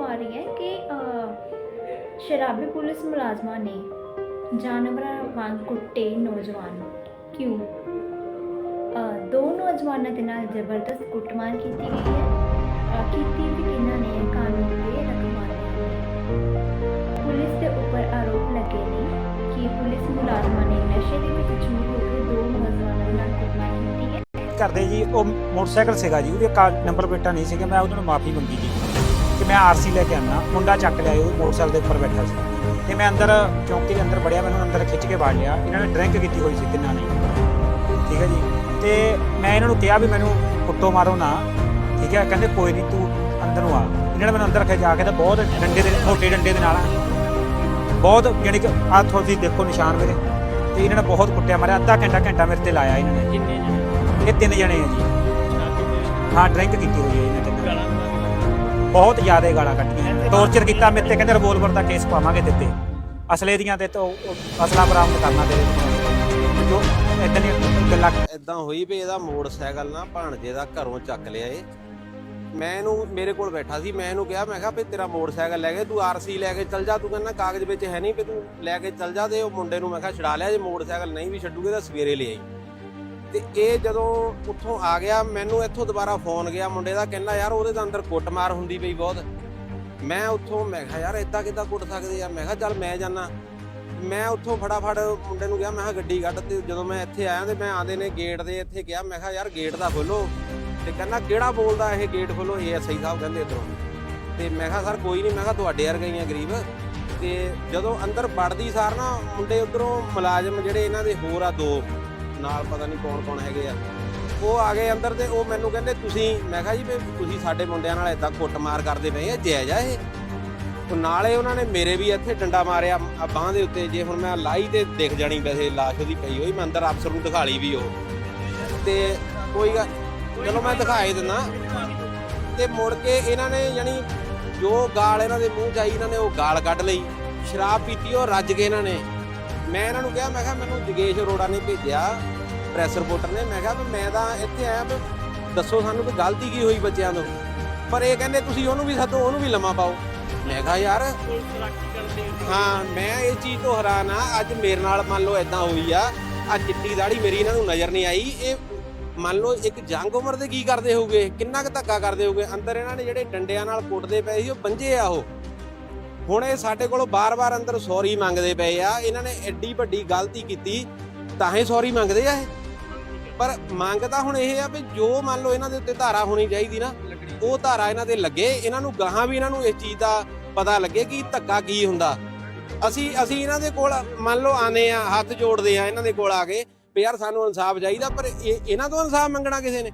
ਆ ਰਹੀ ਹੈ ਕਿ ਸ਼ਰਾਬੀ ਪੁਲਿਸ ਮੁਲਾਜ਼ਮਾਂ ਨੇ ਜਾਨਵਰਾਂ ਵਾਂਗ ਕੁੱਟੇ ਨੌਜਵਾਨ। ਕਿਉਂ? ਦੋ ਨੌਜਵਾਨਾਂ ਦੇ ਨਾਲ ਜ਼ਬਰਦਸਤ ਕੁੱਟਮਾਰ ਕੀਤੀ ਗਈ ਹੈ। ਕੀਤੀ ਵੀ ਕਿਹਨਾਂ ਨੇ ਕਾਨੂੰਨ ਦੇ ਰਖਵਾਲੇ ਪੁਲਿਸ ਦੇ ਉੱਪਰ ਆਰੋਪ ਲੱਗੇ ਨੇ ਕਿ ਪੁਲਿਸ ਮੁਲਾਜ਼ਮਾਂ ਨੇ ਨਸ਼ੇ ਦੇ ਵਿੱਚ ਚੂਰ ਕਰਦੇ ਜੀ, ਉਹ ਮੋਟਰਸਾਈਕਲ ਸੀਗਾ ਜੀ, ਉਹਦੇ ਕਾ ਨੰਬਰ ਪਲੇਟਾਂ ਨਹੀਂ ਸੀਗਾ, ਮੈਂ ਉਹਨਾਂ ਨੂੰ ਮਾਫੀ ਮੰਗੀ ਜੀ। ਕਿ ਮੈਂ ਆਰਸੀ ਲੈ ਕੇ ਆਉਣਾ ਮੁੰਡਾ ਚੱਕ ਲਿਆ ਉਹ ਮੋਟਰਸਾਈਕਲ ਦੇ ਉੱਪਰ ਬੈਠਾ ਸੀ। ਤੇ ਮੈਂ ਅੰਦਰ ਚੌਂਕੀ ਦੇ ਅੰਦਰ ਵੜਿਆ ਮੈਨੂੰ ਅੰਦਰ ਖਿੱਚ ਕੇ ਬਾੜ ਲਿਆ। ਇਹਨਾਂ ਨੇ ਡਰਿੰਕ ਕੀਤੀ ਹੋਈ ਸੀ ਤਿੰਨਾਂ ਨੇ। ਠੀਕ ਹੈ ਜੀ? ਤੇ ਮੈਂ ਇਹਨਾਂ ਨੂੰ ਕਿਹਾ ਵੀ ਮੈਨੂੰ ਕੁੱਟੋ ਮਾਰੋ ਨਾ। ਠੀਕ ਹੈ? ਕਹਿੰਦੇ ਕੋਈ ਨਹੀਂ ਤੂੰ ਅੰਦਰ ਨੂੰ ਆ। ਇਹਨਾਂ ਨੇ ਮੈਨੂੰ ਅੰਦਰ ਰੱਖਿਆ ਜਾ ਕੇ ਤਾਂ ਬਹੁਤ ਡੰਡੇ ਦੇ, ਮੋਟੇ ਡੰਡੇ ਦੇ ਨਾਲ। ਬਹੁਤ ਯਾਨੀ ਕਿ ਆਹ ਤੁਸੀਂ ਦੇਖੋ ਨਿਸ਼ਾਨ ਮੇਰੇ। ਤੇ ਇਹਨਾਂ ਨੇ ਬਹੁਤ ਕੁੱਟਿਆ ਮਾਰਿਆ, ਅੱਧਾ ਘੰਟਾ ਘੰਟਾ ਮੇਰੇ ਤੇ ਲਾਇਆ ਇਹਨਾਂ ਨੇ। ਜਿੰਨੇ ਇਹ ਤਿੰਨ ਜਣੇ ਆ ਜੀ। ਹਾਂ ਡਰਿੰਕ ਕੀਤੀ ਹੋਈ ਹੈ ਇਹਨਾਂ ਤੇ ਗਾਲਾਂ ਬਹੁਤ ਜ਼ਿਆਦਾ ਗਾਲਾਂ ਕੱਢੀਆਂ। ਟੌਰਚਰ ਕੀਤਾ ਮੇਰੇ ਤੇ, ਕਹਿੰਦੇ ਰਿਵੋਲਵਰ ਦਾ ਕੇਸ ਪਾਵਾਂਗੇ ਦਿੱਤੇ ਅਸਲੇ ਦੀਆਂ ਤੇ ਤਾਂ ਅਸਲਾ ਬਰਾਮਦ ਕਰਨਾ ਤੇਰੇ ਤੋਂ। ਜੋ ਇਦਾਂ ਦੀਆਂ ਗੱਲਾਂ ਇਦਾਂ ਹੋਈ ਵੀ ਇਹਦਾ ਮੋਟਰਸਾਈਕਲ ਨਾ ਭਾਣਜੇ ਦਾ ਘਰੋਂ ਚੱਕ ਲਿਆ ਏ। ਮੈਂ ਇਹਨੂੰ ਮੇਰੇ ਕੋਲ ਬੈਠਾ ਸੀ, ਮੈਂ ਇਹਨੂੰ ਕਿਹਾ, ਮੈਂ ਕਿਹਾ ਵੀ ਤੇਰਾ ਮੋਟਰਸਾਈਕਲ ਲੈ ਕੇ ਤੂੰ ਆਰਸੀ ਲੈ ਕੇ ਚੱਲ ਜਾ, ਤੂੰ ਕਹਿੰਦਾ ਕਾਗਜ਼ ਵਿੱਚ ਹੈ ਨਹੀਂ ਵੀ ਤੂੰ ਲੈ ਕੇ ਚੱਲ ਜਾ ਤੇ ਉਹ ਮੁੰਡੇ ਨੂੰ ਮੈਂ ਕਿਹਾ ਛਡਾ ਲਿਆ, ਜੇ ਮੋਟਰਸਾਈਕਲ ਨਹੀਂ ਵੀ ਛੱਡੂਗੇ ਤਾਂ ਸਵੇਰੇ ਲੈ ਆਈ। ਤੇ ਇਹ ਜਦੋਂ ਉੱਥੋਂ ਆ ਗਿਆ, ਮੈਨੂੰ ਇੱਥੋਂ ਦੁਬਾਰਾ ਫੋਨ ਗਿਆ, ਮੁੰਡੇ ਦਾ ਕਹਿੰਦਾ, ਯਾਰ, ਉਹਦੇ ਤਾਂ ਅੰਦਰ ਕੁੱਟਮਾਰ ਹੁੰਦੀ ਪਈ ਬਹੁਤ। ਮੈਂ ਉੱਥੋਂ, ਮੈਂ ਕਿਹਾ, ਯਾਰ ਇਦਾਂ ਕਿੱਦਾਂ ਕੁੱਟ ਸਕਦੇ ਆ? ਮੈਂ ਕਿਹਾ, ਚੱਲ, ਮੈਂ ਜਾਣਾ ਮੈਂ ਉੱਥੋਂ ਫਟਾਫਟ ਮੁੰਡੇ ਨੂੰ ਕਿਹਾ, ਮੈਂ ਕਿਹਾ, ਗੱਡੀ ਕੱਢ। ਤੇ ਜਦੋਂ ਮੈਂ ਇੱਥੇ ਆਇਆ ਤੇ ਮੈਂ ਆਂਦੇ ਨੇ ਗੇਟ ਦੇ ਇੱਥੇ ਕਿਹਾ, ਮੈਂ ਕਿਹਾ, ਯਾਰ ਗੇਟ ਦਾ ਖੋਲੋ ਤੇ ਕਹਿੰਦਾ, ਕਿਹੜਾ ਬੋਲਦਾ ਇਹ ਗੇਟ ਖੋਲੋ ਇਹ ਐਸਆਈ ਸਾਹਿਬ ਕਹਿੰਦੇ ਇਧਰੋਂ। ਤੇ ਮੈਂ ਕਿਹਾ, ਸਰ, ਕੋਈ ਨਹੀਂ, ਮੈਂ ਕਿਹਾ, ਤੁਹਾਡੇ ਵਰਗੇ ਹੀ ਆ ਗਰੀਬ। ਤੇ ਜਦੋਂ ਅੰਦਰ ਵੜਦੀ ਸਾਰ ਨਾ, ਮੁੰਡੇ ਉਧਰੋਂ ਮੁਲਾਜ਼ਮ ਜਿਹੜੇ ਇਹਨਾਂ ਦੇ ਹੋਰ ਆ ਦੋ ਨਾਲ ਪਤਾ ਨਹੀਂ ਕੌਣ ਕੌਣ ਹੈਗੇ ਆ। ਉਹ ਆ ਗਏ ਅੰਦਰ ਤੇ ਉਹ ਮੈਨੂੰ ਕਹਿੰਦੇ, ਤੁਸੀਂ ਮੈਂ ਕਿਹਾ ਜੀ, ਵੀ ਤੁਸੀਂ ਸਾਡੇ ਮੁੰਡਿਆਂ ਨਾਲ ਇਦਾਂ ਕੁੱਟਮਾਰ ਕਰਦੇ ਪਏ ਆ, ਜਾਇਜ਼ ਆ ਇਹ? ਉਹ ਨਾਲੇ ਉਹਨਾਂ ਨੇ ਮੇਰੇ ਵੀ ਇੱਥੇ ਡੰਡਾ ਮਾਰਿਆ, ਆ ਬਾਹ ਦੇ ਉੱਤੇ, ਜੇ ਹੁਣ ਮੈਂ ਲਾਈ ਤੇ ਦਿਖ ਜਾਣੀ ਵੈਸੇ ਲਾਸ਼ ਉਹਦੀ ਪਈ ਹੋਈ, ਮੈਂ ਅੰਦਰ ਅਫਸਰ ਨੂੰ ਦਿਖਾ ਲਈ ਵੀ ਉਹ। ਤੇ ਕੋਈ ਗੱਲ ਚਲੋ ਮੈਂ ਦਿਖਾਏ ਦਿੰਦਾ। ਤੇ ਮੁੜ ਕੇ ਇਹਨਾਂ ਨੇ ਯਾਨੀ ਜੋ ਗਾਲ ਇਹਨਾਂ ਦੇ ਮੂੰਹ 'ਚ ਆਈ, ਇਹਨਾਂ ਨੇ ਉਹ ਗਾਲ ਕੱਢ ਲਈ, ਸ਼ਰਾਬ ਪੀਤੀ, ਉਹ ਰੱਜ ਕੇ ਇਹਨਾਂ ਨੇ। ਮੈਂ ਇਹਨਾਂ ਨੂੰ ਕਿਹਾ, ਮੈਂ ਕਿਹਾ ਮੈਨੂੰ ਜਗੇਸ਼ ਅਰੋੜਾ ਨੇ ਭੇਜਿਆ ਪ੍ਰੈਸ ਰਿਪੋਰਟਰ ਨੇ। ਮੈਂ ਕਿਹਾ ਵੀ ਮੈਂ ਤਾਂ ਇੱਥੇ ਆਇਆ ਵੀ ਦੱਸੋ ਸਾਨੂੰ ਵੀ ਗਲਤੀ ਕੀ ਹੋਈ ਬੱਚਿਆਂ ਤੋਂ। ਪਰ ਇਹ ਕਹਿੰਦੇ ਤੁਸੀਂ ਉਹਨੂੰ ਵੀ ਸੱਦੋ, ਉਹਨੂੰ ਵੀ ਲੰਮਾ ਪਾਓ। ਮੈਂ ਕਿਹਾ ਯਾਰ, ਹਾਂ, ਮੈਂ ਇਹ ਚੀਜ਼ ਤੋਂ ਹੈਰਾਨ ਆ ਅੱਜ ਮੇਰੇ ਨਾਲ ਮੰਨ ਲਓ ਇਦਾਂ ਹੋਈ ਆ। ਆ ਚਿੱਟੀ ਦਾੜੀ ਮੇਰੀ ਇਹਨਾਂ ਨੂੰ ਨਜ਼ਰ ਨਹੀਂ ਆਈ। ਇਹ ਮੰਨ ਲਓ ਇੱਕ ਜੰਗ ਉਮਰ ਦੇ ਕੀ ਕਰਦੇ ਹੋਗੇ ਕਿੰਨਾ ਕੁ ਧੱਕਾ ਕਰਦੇ ਹੋਗੇ ਅੰਦਰ ਇਹਨਾਂ ਨੇ ਜਿਹੜੇ ਡੰਡਿਆਂ ਨਾਲ ਕੁੱਟਦੇ ਪਏ ਸੀ, ਉਹ ਬੰਜੇ ਆ ਉਹ। ਹੁਣ ਇਹ ਸਾਡੇ ਕੋਲੋਂ ਬਾਰ-ਬਾਰ ਅੰਦਰ ਸੌਰੀ ਮੰਗਦੇ ਪਏ ਆ। ਇਹਨਾਂ ਨੇ ਐਡੀ ਵੱਡੀ ਗਲਤੀ ਕੀਤੀ, ਤਾਂ ਹੀ ਸੌਰੀ ਮੰਗਦੇ ਆ ਇਹ। ਪਰ ਮੰਗ ਤਾਂ ਹੁਣ ਇਹ ਆ ਵੀ ਜੋ ਮੰਨ ਲਓ ਇਹਨਾਂ ਦੇ ਉੱਤੇ ਧਾਰਾ ਹੋਣੀ ਚਾਹੀਦੀ ਨਾ, ਉਹ ਧਾਰਾ ਇਹਨਾਂ ਦੇ ਲੱਗੇ। ਇਹਨਾਂ ਨੂੰ ਗਾਹਾਂ ਵੀ ਇਹਨਾਂ ਨੂੰ ਇਸ ਚੀਜ਼ ਦਾ ਪਤਾ ਲੱਗੇ ਕਿ ਧੱਕਾ ਕੀ ਹੁੰਦਾ। ਅਸੀਂ ਅਸੀਂ ਇਹਨਾਂ ਦੇ ਕੋਲ ਮੰਨ ਲਓ ਆਨੇ ਆ, ਹੱਥ ਜੋੜਦੇ ਆ ਇਹਨਾਂ ਦੇ ਕੋਲ ਆ ਕੇ, ਵੀ ਯਾਰ ਸਾਨੂੰ ਇਨਸਾਫ ਚਾਹੀਦਾ, ਪਰ ਇਹ, ਇਹਨਾਂ ਤੋਂ ਇਨਸਾਫ ਮੰਗਣਾ ਕਿਸੇ ਨੇ?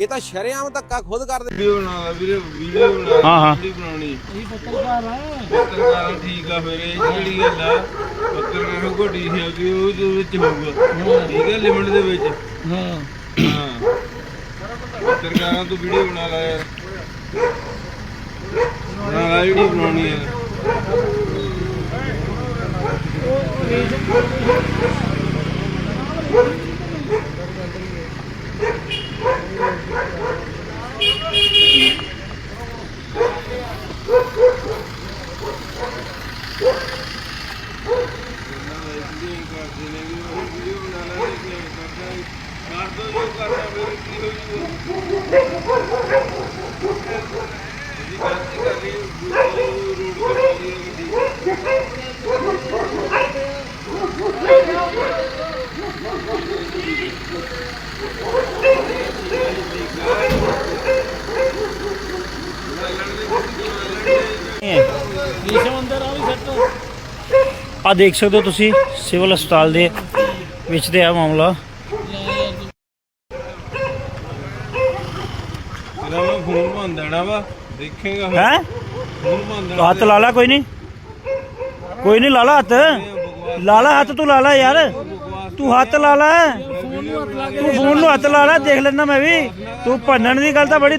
ਇਹ ਤਾਂ ਸ਼ਰੇਆਮ ਧੱਕਾ ਖੁਦ ਕਰਦੇ ਵੀਡੀਓ ਬਣਾ ਵੀਰੇ ਵੀਡੀਓ ਬਣਾ ਹਾਂ, ਹਾਂ। ਜਿਹੜੀ ਬਣਾਉਣੀ। ਇਹ ਪੱਤਰਕਾਰ ਆ। ਪੱਤਰਕਾਰ ਠੀਕ ਆ ਫਿਰ ਇਹ ਜਿਹੜੀ ਗੱਲ ਆ ਪੱਤਰਕਾਰ ਨੂੰ ਘੋਟੀ ਸੀ ਕਿ ਉਹ ਦੇ ਵਿੱਚ ਹੋਊਗਾ। ਠੀਕ ਹੈ ਲਿਮਿਟ ਦੇ ਵਿੱਚ। ਹਾਂ। ਹਾਂ। ਪੱਤਰਕਾਰਾਂ ਤੋਂ ਵੀਡੀਓ ਬਣਾ ਲਾ ਯਾਰ। ਬਣਾ ਲਾ ਜਿਹੜੀ ਬਣਾਉਣੀ ਹੈ ਜੋ ਕਰਨਾ ਫਿਰ ਦੀ ਆ ਦੇਖ ਸਕਦੇ ਹੋ ਤੁਸੀਂ ਸਿਵਲ ਹਸਪਤਾਲ ਦੇ ਵਿੱਚ ਤੇ ਆ ਮਾਮਲਾ। ਤੇਰਾ ਮੈਂ ਫੋਨ ਬੰਦ ਦੇਣਾ ਵਾ ਦੇਖੇਗਾ ਫਿਰ। ਹੈ? ਫੋਨ ਬੰਦ ਦੇਣਾ ਹੱਥ ਲਾ ਲਾ ਕੋਈ ਨਹੀਂ। ਕੋਈ ਨਹੀਂ ਲਾ ਲਾ ਹੱਥ। ਲਾ ਲਾ ਹੱਥ ਤੂੰ ਲਾ ਲਾ ਯਾਰ। ਤੂੰ ਹੱਥ ਲਾ ਲਾ। ਤੂੰ ਫੋਨ ਨੂੰ ਹੱਥ ਲਾ ਦੇਖ ਲੈਣਾ ਮੈਂ ਵੀ। ਤੂੰ ਭੰਨਣ ਦੀ ਗੱਲ ਤਾਂ ਬੜੀ